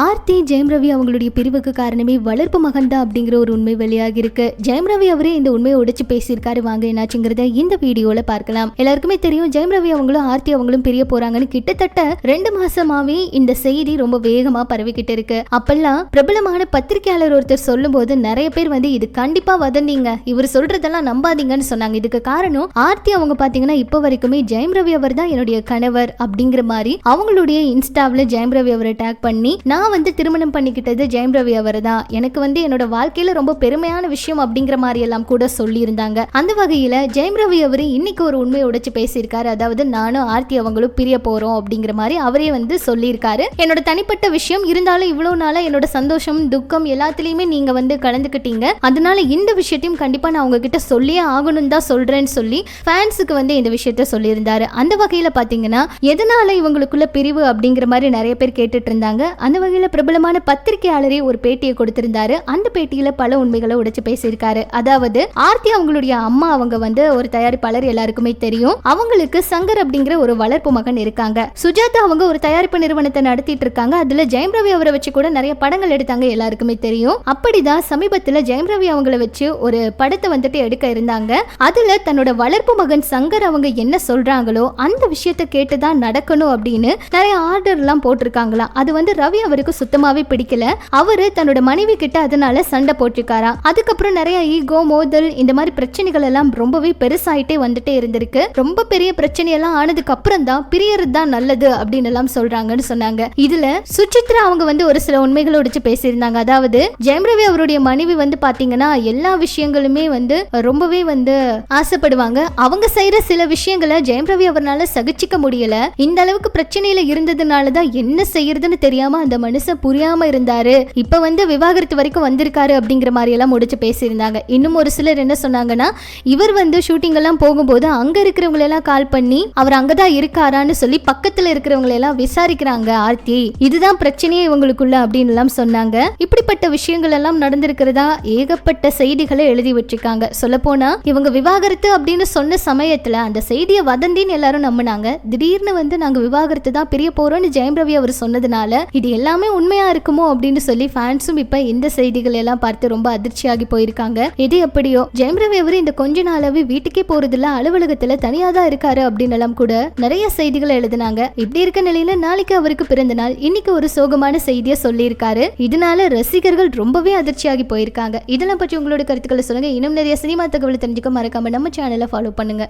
ஆர்த்தி ஜெயம் ரவி அவங்களுடைய பிரிவுக்கு காரணமே வளர்ப்பு மகன் தான் அப்படிங்கிற ஒரு உண்மை வெளியாகி இருக்கு ஜெயம் ரவி அவரே இந்த உண்மையை உடைச்சு பேசியிருக்காரு. வாங்க என்னாச்சுங்கிறத இந்த வீடியோல பார்க்கலாம். எல்லாருக்குமே தெரியும் ஜெயம் ரவி அவங்களும் ஆர்த்தி அவங்களும் பிரிய போறாங்கன்னு கிட்டத்தட்ட ரெண்டு மாசமாவே இந்த செய்தி ரொம்ப வேகமா பரவிக்கிட்டு இருக்கு. அப்பெல்லாம் பிரபலமான பத்திரிகையாளர் ஒருத்தர் சொல்லும்போது நிறைய பேர் வந்து இது கண்டிப்பா வதந்தீங்க. இவர் சொல்றதெல்லாம் நம்பாதீங்கன்னு சொன்னாங்க. இதுக்கு காரணம் ஆர்த்தி அவங்க பாத்தீங்கன்னா இப்போ வரைக்குமே ஜெயம் ரவி அவர் தான் என்னுடைய கணவர். அப்படிங்கிற மாதிரி அவங்களுடைய இன்ஸ்டாவில் ஜெயம் ரவி அவரை டேக் பண்ணி நான் நான் வந்து திருமணம் பண்ணிக்கிட்டது ஜெயம் ரவி அவர் தான் எனக்கு வந்து என்னோட வாழ்க்கையில ரொம்ப பெருமையான விஷயம் அப்படிங்கிற மாதிரி எல்லாம் கூட சொல்லியிருந்தாங்க. அந்த வகையில ஜெயம் ரவி அவர் இன்னைக்கு ஒரு உண்மையை உடைச்சு பேசியிருக்காரு. அதாவது நானும் ஆர்த்தி அவங்களும் பிரிய போறோம் அப்படிங்கிற மாதிரி அவரே வந்து சொல்லியிருக்காரு. என்னோட தனிப்பட்ட விஷயம் இருந்தாலும் இவ்வளவு நாளா என்னோட சந்தோஷம் துக்கம் எல்லாத்துலயுமே நீங்க வந்து கலந்துக்கிட்டீங்க. அதனால இந்த விஷயத்தையும் கண்டிப்பா நான் உங்ககிட்ட சொல்லியே ஆகணும் தான் சொல்றேன்னு சொல்லி ஃபேன்ஸுக்கு வந்து இந்த விஷயத்த சொல்லியிருந்தாரு. அந்த வகையில பாத்தீங்கன்னா எதனால இவங்களுக்குள்ள பிரிவு அப்படிங்கிற மாதிரி நிறைய பேர் கேட்டுட்டு இருந்தாங்க. அந்த வகையில் பிரபலமான பத்திரிகையாளரே ஒரு பேட்டியை கொடுத்திருந்தாரு. அந்த பேட்டியில பல உண்மைகளை உடைச்சு பேசியிருக்காரு. அதாவது ஆர்த்தி அவங்களுடைய அம்மா அவங்க வந்து ஒரு தயாரிப்பாளர் எல்லாருக்குமே தெரியும். அவங்களுக்கு சங்கர் அப்படிங்கிற ஒரு வளர்ப்பு மகன் இருக்காங்க. சுஜாதா அவங்க ஒரு தயாரிப்பு நிறுவனத்தை நடத்திட்டு இருக்காங்க. அதுல ஜெயம் ரவி அவரை வச்சு கூட நிறைய படங்கள் எடுத்தாங்க எல்லாருக்குமே தெரியும். அப்படிதான் சமீபத்துல ஜெயம் ரவி அவங்கள வச்சு ஒரு படத்தை வந்துட்டு எடுக்க இருந்தாங்க. அதுல தன்னோட வளர்ப்பு மகன் சங்கர் அவங்க என்ன சொல்றாங்களோ அந்த விஷயத்த கேட்டுதான் நடக்கணும் அப்படின்னு நிறைய ஆர்டர் எல்லாம் போட்டிருக்காங்களாம் அது வந்து ரவி அவர் அவருக்கு சுத்தமாவே பிடிக்கல. அவரு தன்னோட மனைவி கிட்ட அதனால சண்டை போட்டிருக்காராம் அதுக்கப்புறம் நிறைய ஈகோ மோதல் இந்த மாதிரி பிரச்சனைகள் எல்லாம் ரொம்பவே பெருசாயிட்டே வந்துட்டே இருந்திருக்கு. ரொம்ப பெரிய பிரச்சனை எல்லாம் ஆனதுக்கு அப்புறம் தான் பிரியறது தான் நல்லது அப்படின்னு எல்லாம் சொல்றாங்கன்னு சொன்னாங்க. இதுல சுச்சித்ரா அவங்க வந்து ஒரு சில உண்மைகளை உடைச்சு பேசியிருந்தாங்க. அதாவது ஜெயம் ரவி அவருடைய மனைவி வந்து பாத்தீங்கன்னா எல்லா விஷயங்களுமே வந்து ரொம்பவே வந்து ஆசைப்படுவாங்க. அவங்க செய்யற சில விஷயங்களை ஜெயம் ரவி அவர்னால சகிச்சிக்க முடியல. இந்த அளவுக்கு பிரச்சனையில இருந்ததுனால தான் என்ன செய்யறதுன்னு தெரியாம அந்த மனுஷன் புரியாம இருந்தாரு. இப்ப வந்து விவாகரத்து வரைக்கும் வந்திருக்காரு அப்படிங்கிற மாதிரி எல்லாம் முடிச்சு பேசியிருந்தாங்க. இன்னும் ஒரு சிலர் என்ன சொன்னாங்கன்னா இவர் வந்து ஷூட்டிங் எல்லாம் போகும்போது அங்க இருக்கிறவங்க எல்லாம் கால் பண்ணி அவர் அங்கதான் இருக்காரான்னு சொல்லி பக்கத்துல இருக்கிறவங்க எல்லாம் விசாரிக்கிறாங்க ஆர்த்தி. இதுதான் பிரச்சனையே இவங்களுக்குள்ள அப்படின்னு எல்லாம் சொன்னாங்க. இப்படிப்பட்ட விஷயங்கள் எல்லாம் நடந்திருக்கிறதா ஏகப்பட்ட செய்திகளை எழுதி வச்சிருக்காங்க சொல்ல போனா இவங்க விவாகரத்து அப்படின்னு சொன்ன சமயத்துல அந்த செய்தியை வதந்தின்னு எல்லாரும் நம்பினாங்க. திடீர்னு வந்து நாங்க விவாகரத்து தான் பிரிய போறோம்னு ஜெயம் ரவி அவர் சொன்னதுனால இது எல்லாம் உண்மையா இருக்குமோ அப்படின்னு சொல்லி ஃபேன்ஸும் இப்ப இந்த செய்திகள் எல்லாம் பார்த்து ரொம்ப அதிர்ச்சியாகி போயிருக்காங்க. எது எப்படியோ ஜெயம் ரவி அவர் இந்த கொஞ்ச நாளாவே வீட்டுக்கே போறதில்ல அலுவலகத்துல தனியா தான் இருக்காரு அப்படின்னு எல்லாம் கூட நிறைய செய்திகள் எழுதினாங்க. இப்படி இருக்க நிலையில நாளைக்கு அவருக்கு பிறந்த நாள். இன்னைக்கு ஒரு சோகமான செய்தியை சொல்லியிருக்காரு. இதனால ரசிகர்கள் ரொம்பவே அதிர்ச்சியாகி போயிருக்காங்க. இதெல்லாம் பற்றி உங்களோட கருத்துக்களை சொல்லுங்க. இன்னும் நிறைய சினிமா தகவல் தெரிஞ்சுக்க மறக்காம நம்ம சேனலை ஃபாலோ பண்ணுங்க.